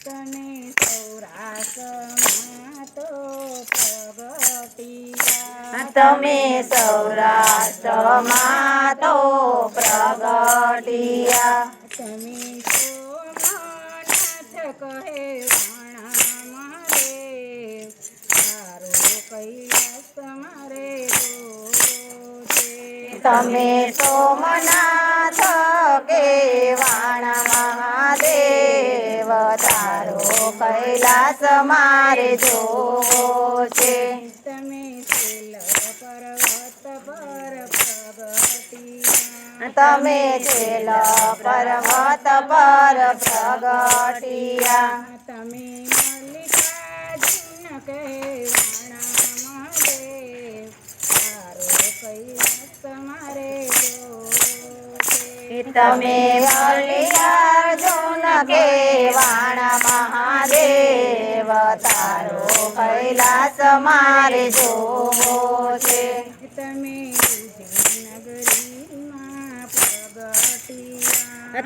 તને સૌરાષ્ટ્રમાં તો પ્રગટિયા તમે સૌરાષ્ટ્રમાં તો પ્રગટિયા તમે સોમનાથ કહે વાણા મારે તારો કૈલાસ મારે તમે સોમનાથ કે વાણ કૈલાસ મારે જો છે તમે પર્વત પર પ્રગટિયા. તમે છેલ પર્વત પર પ્રગટિયા. તમે મલ્લિકાર્જુન કહેવાણા મહાદેવ તારો કૈલાસ મારે છે તમે મલ્લિકાર્જુન કૈલાસ મારે જોવો છે. તમે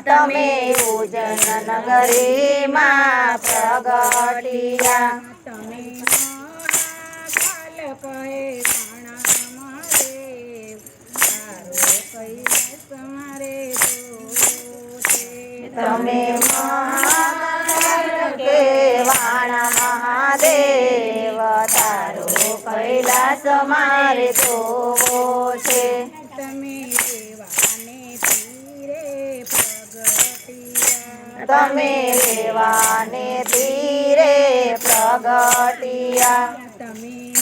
તમે ઉજન નગરીમાં પ્રગટિયા. તમે કહે તમે કૈલાસ મારે જોવો છે. તમે રેવાને ધીરે પ્રગટિયા તમે રેવાને ધીરે પ્રગટિયા તમે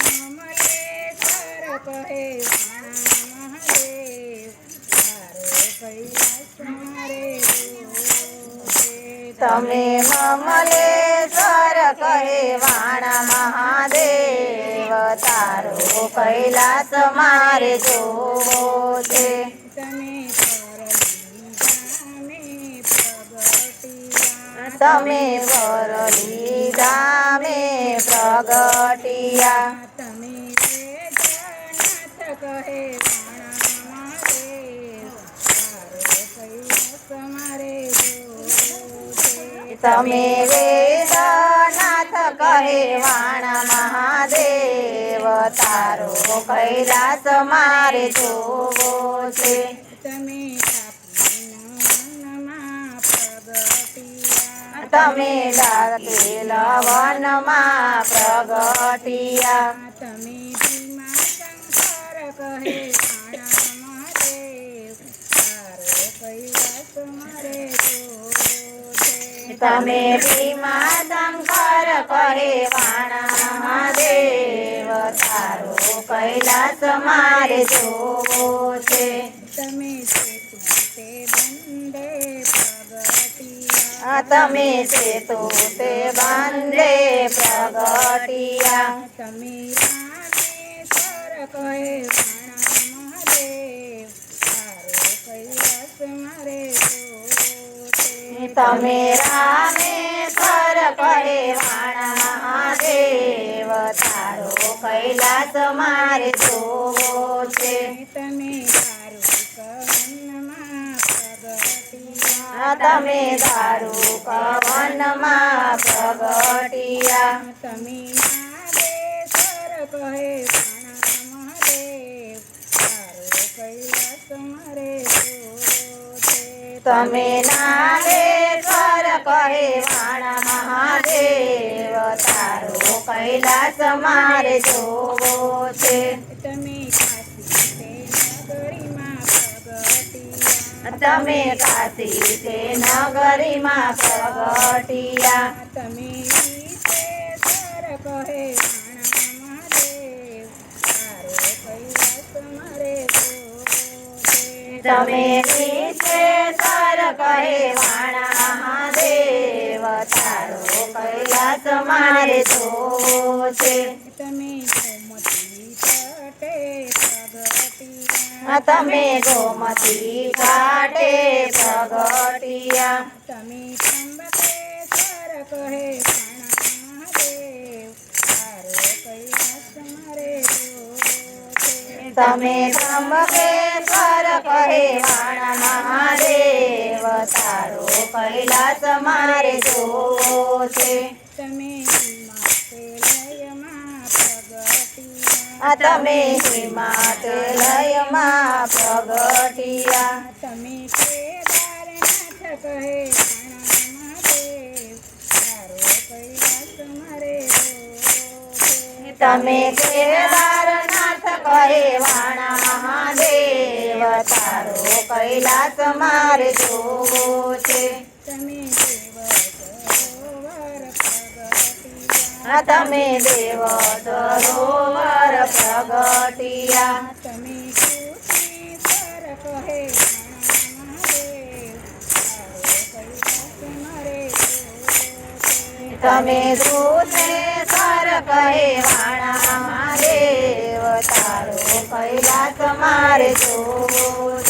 તમે કહે તમે કહે વાણ મહાદેવ તારો કૈલાસ મારે જોવો છે. તમે વરલી ધામે પ્રગટિયા. તમે કહે. તમે વેદનાથ કહે વાણ મહાદેવ તારો કૈલાસ મારે જોવો છે. તમે તમે ડાકેલ વનમાં પ્રગટિયા. તમે કહે તમે ભીમા શંકર કરે વાણા મહાદેવ તારો કૈલાસ મારે જોવો છે. તમે તે બંદે પ્રગટિયા. તમે છે તો તે બંદે પ્રગટિયા. તમે રામેશ્વર કહે વાણા તમે રામેશ્વર કહે વાણ મહાદેવ તારો કૈલાસ મારે જોવો છે. તમે તમે તારું કવનમાં તમે કર કહે વાણા મહાદેવ તારો કૈલાસ મારે જોવો છે. તમે તમે કાશી તે નગરીમાં પ્રગટિયા. તમે કહે. તમે વિશ્વેશ્વર કહે વાણા મહાદેવ તારો કૈલાસ મારે તો છે. તમે ગોમતી તટે પ્રગટિયા તમે ગોમતી ઘાટે પ્રગટિયા તમે ત્રંબકેશ્વર કહે. તમે ત્રંબકેશ્વર કહે વાણા મહાદેવ. કૈલાસ મારે જોવો છે તમે તમે હિમાલયમાં પ્રગટિયા। તમે કેદારનાથ કહે મારે. તમે કેદારનાથ કહે વાણા મહાદેવ। તારો કૈલાસ મારે જોવો છે તમે દેવ તમે દેવ સરોવર પ્રગટિયા તમે. તમે સર કહે વાણા મારે અવતારો કૈલાસ મારે જોવો